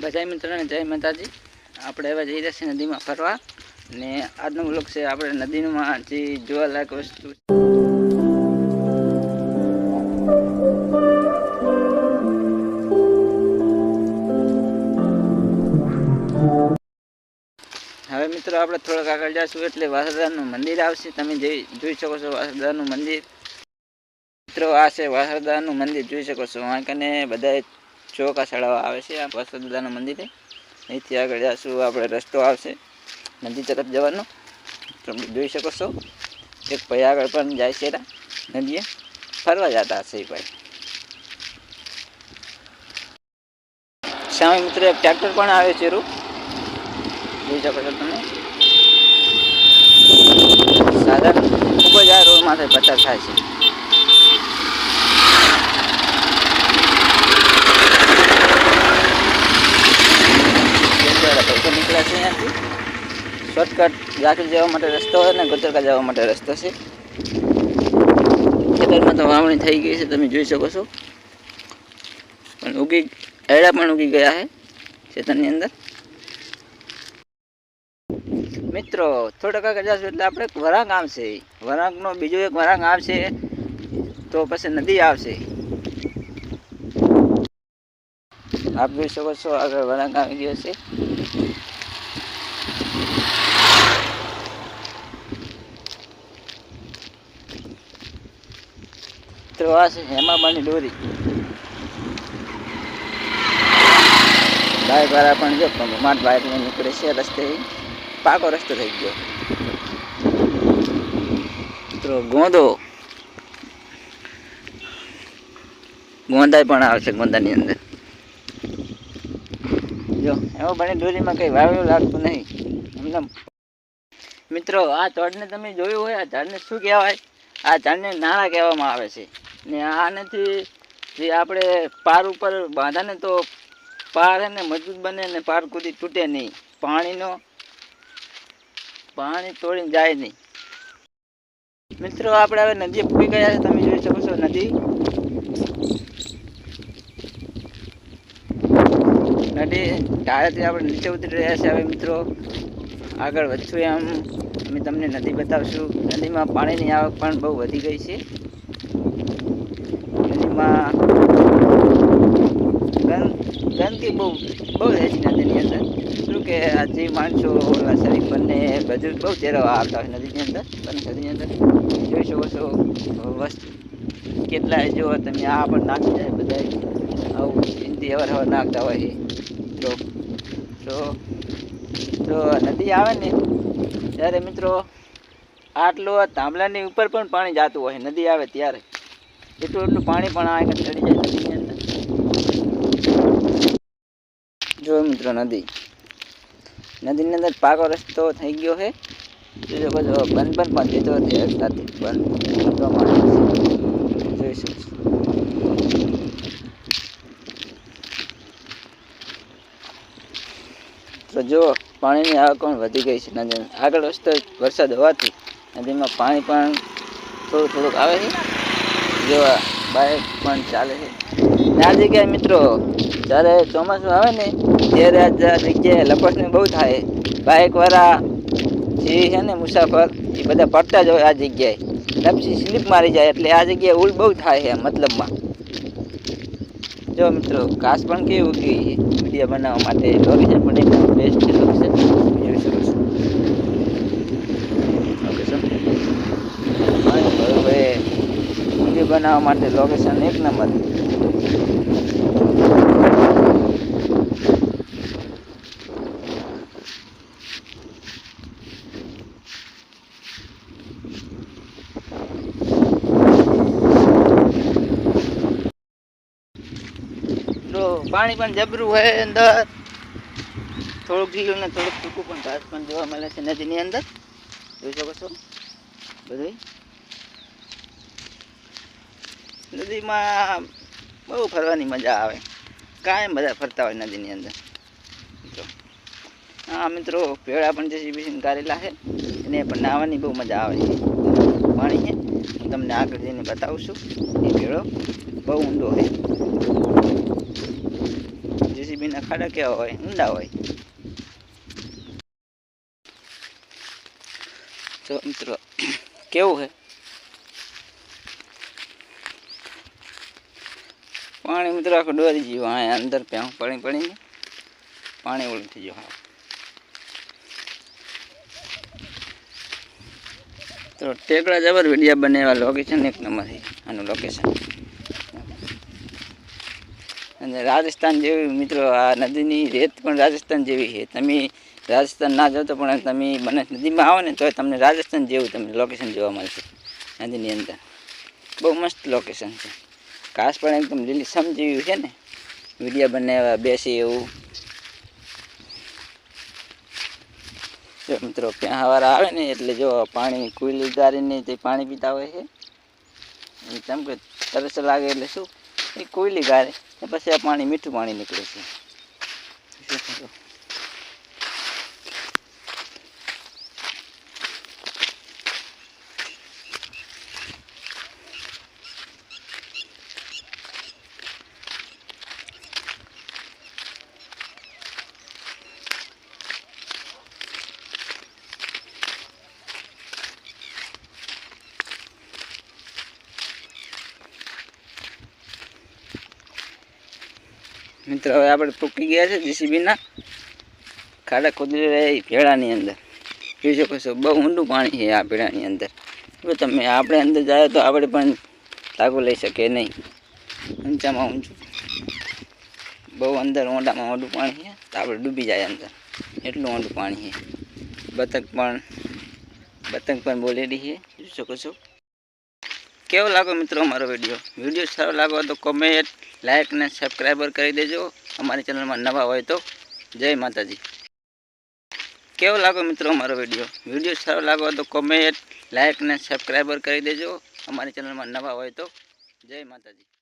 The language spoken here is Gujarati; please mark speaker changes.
Speaker 1: બધા મિત્રોને જય માતાજી. આપણે હવે જઈ રહ્યા છીએ નદીમાં ફરવા. ને આજનો બ્લોક છે આપણે નદીમાં જે જોવાલાયક વસ્તુ હવે મિત્રો આપણે થોડાક આગળ જઈશું એટલે વાસરદારનું મંદિર આવશે. તમે જોઈ જોઈ શકો છો વાસરદારનું મંદિર. મિત્રો આ છે વાસરદારનું મંદિર, જોઈ શકો છો. આ કને ચોકા ચડાવવા આવે છે આ વાસરદારનું મંદિરે. અહીંથી આગળ જશું, આપણે રસ્તો આવશે, નદી તરફ જવાનો. તમે જોઈ શકો છો. એક ભાઈ આગળ પણ જાય છે નદીએ. ફરવા જતા હશે ભાઈ. સામે મિત્રો એક ટ્રેક્ટર પણ આવે છે રૂ જોઈ શકો છો તમે. સાધન ખૂબ જ આ રોડમાંથી માથે પસાર થાય છે. શોર્ટકટ ઝાકરી જવા માટે રસ્તો અને ગોતરકા જવા માટે રસ્તો છે. ખેતરમાં તો વાવણી થઈ ગઈ છે, તમે જોઈ શકો છો. પણ ઉગી, એડા પણ ઉગી ગયા છે ખેતરની અંદર. મિત્રો, થોડાક આગળ જશું એટલે આપણે એક વરાંગ આવશે. વરાંગનો બીજો એક વરાંગ આવશે, તો પછી નદી આવશે. આપ જોઈ શકો છો આગળ વરાંગ આવી ગયો છે. તો આ છે હેમાબાની ડોરી. બાઇક વાળા પણ જો માટ બાઇક નીકળે છે રસ્તે. પાકો રસ્તો થઈ ગયો. મિત્રો, ગોંદો. ગોંદાય પણ આવશે ગોંદાની અંદર. જો, એમાં બની દોરીમાં કંઈ વાવેલું લાગતું નહીં. મિત્રો, આ ઝાડને તમે જોયું હોય, આ ઝાડને શું કહેવાય? આ ઝાડને નાણાં કહેવામાં આવે છે. ને આ નથી જે આપણે પાર ઉપર બાંધાને તો પાર એને મજબૂત બને ને પાર કૂદી તૂટે નહીં. પાણીનો પાણી તોડીને જાય નહીં. મિત્રો, આપણે હવે નદી પૂરી ગયા છે. તમે જોઈ શકો છો નદી. નદી ધારેથી આપણે નીચે ઉતરી રહ્યા છે હવે મિત્રો. આગળ વધશું એમ. અમે તમને નદી બતાવશું. નદીમાં પાણીની આવક પણ બહુ વધી ગઈ છે. ગંદ ગંદકી બહુ બહુ રહે છે નદીની અંદર. શું કે જે માણસો શરીફ બંને બધું બહુ ચેરવા આવતા હોય નદીની અંદર પણ નદીની અંદર. જોઈ શકો છો, વસ્તુ કેટલાય જો તમે આ પણ નાખી જાય બધા આવું ચિંતી હવાર હવાર નાખતા હોય તો તો તો નદી આવે ને, ત્યારે મિત્રો, આટલું થાંભલાની ઉપર પણ પાણી જાતું હોય, નદી આવે ત્યારે. એટલું એટલું પાણી પણ આ ચડી જાય નદીની અંદર નદી. નદીની અંદર પાકો રસ્તો થઈ ગયો છે. જોજો બધો બંધ પણ પણ દીધો હતી રસ્તાથી બંધ પ્રમાણે જોઈ શકશો તો જો પાણીની આવક પણ વધી ગઈ છે નદી આગળ રસ્તો વરસાદ હોવાથી નદીમાં પાણી પણ થોડું થોડુંક આવે છે. જેવા બાઇક પણ ચાલે છે. આ જગ્યાએ મિત્રો, જ્યારે ચોમાસું આવે ને, ત્યારે આ જગ્યાએ લપસને બહુ થાય. બાઇકવાળા જે છે ને મુસાફર, એ બધા પડતા જ હોય આ જગ્યાએ. લપસી સ્લીપ મારી જાય એટલે આ જગ્યાએ ઉલ બહુ થાય છે મતલબમાં. જો મિત્રો, ઘાસ પણ કેવું કે વીડિયો બનાવવા માટે. લોકેશન પણ એકદમ બેસ્ટ લોકેશન જોઈ શકો છો લોકેશન હવે વીડિયો બનાવવા માટે લોકેશન એક નંબર. પાણી પણ જબરું હોય અંદર. થોડુંક ગીલું ને થોડુંક સૂકું પણ ઘાસ પણ જોવા મળે છે નદીની અંદર. જોઈ શકો છો? બધું નદીમાં બહુ ફરવાની મજા આવે. કાયમ બધા ફરતા હોય નદીની અંદર. મિત્રો. હા, મિત્રો ભેળા પણ જે સીબીસીને કાઢેલા છે, એને પણ નાહવાની બહુ મજા આવે. છે પાણી છે. હું તમને આગળ જઈને બતાવું છું. એ ભેળો બહુ ઊંડો છે. જેસીબીના ખાડા કેવા હોય, ઊંડા હોય. તો મિત્રો, કેવું છે? પાણી મિત્રો ડોરી ગયું. હા અંદર પ્યાં પાણી પડીને પાણી ઓળું થઈ ગયું, હા. તો ટેકડા જબર વિડીયા બનેવા લોકેશન એક નંબર છે આનું લોકેશન અને રાજસ્થાન જેવી, મિત્રો, આ નદીની રેત પણ રાજસ્થાન જેવી છે. તમે રાજસ્થાન ના જાઓ તો પણ તમે બનાસ નદીમાં આવો ને તો તમને રાજસ્થાન જેવું તમને લોકેશન જોવા મળશે, નદીની અંદર. બહુ મસ્ત લોકેશન છે. ઘાસ પણ એકદમ લીલી સમજી જેવી છે ને. વિડીયા બનાવ્યા બેસી એવું. જો મિત્રો, ક્યાં હવારા આવે ને, એટલે જો પાણી કુલ ગારીને તે પાણી પીતા હોય છે. કેમ કે તરસ લાગે એટલે શું? એ કોયલી ગારે પછી આ પાણી મીઠું પાણી નીકળે છે. મિત્રો, હવે આપણે પૂકી ગયા છે જીસીબીના. ખાડા ખોદી રહ્યા ભેળાની અંદર. જોઈ શકો છો, બહુ ઊંડું પાણી છે આ ભેળાની અંદર. જો તમે આપણે અંદર જાય તો આપણે પણ લાગુ લઈ શકીએ નહીં. ઊંચામાં ઊંચું. બહુ અંદર ઊંડામાં ઊંડું પાણી છે, તો આપણે ડૂબી જાય અંદર. એટલું ઊંડું પાણી છે. બતક પણ બતક પણ બોલેલી છે. જોઈ શકો છો. કેવો લાગો મિત્રો અમારો વીડિયો વીડિયો સારો લાગો તો કોમેન્ટ લાઈક અને સબસ્ક્રાઈબર કરી દેજો. અમારી ચેનલમાં નવા હોય તો જય માતાજી. કેવો લાગો મિત્રો અમારો વીડિયો વીડિયો સારો લાગો તો કોમેન્ટ લાઈક અને સબસ્ક્રાઈબર કરી દેજો. અમારી ચેનલમાં નવા હોય તો જય માતાજી.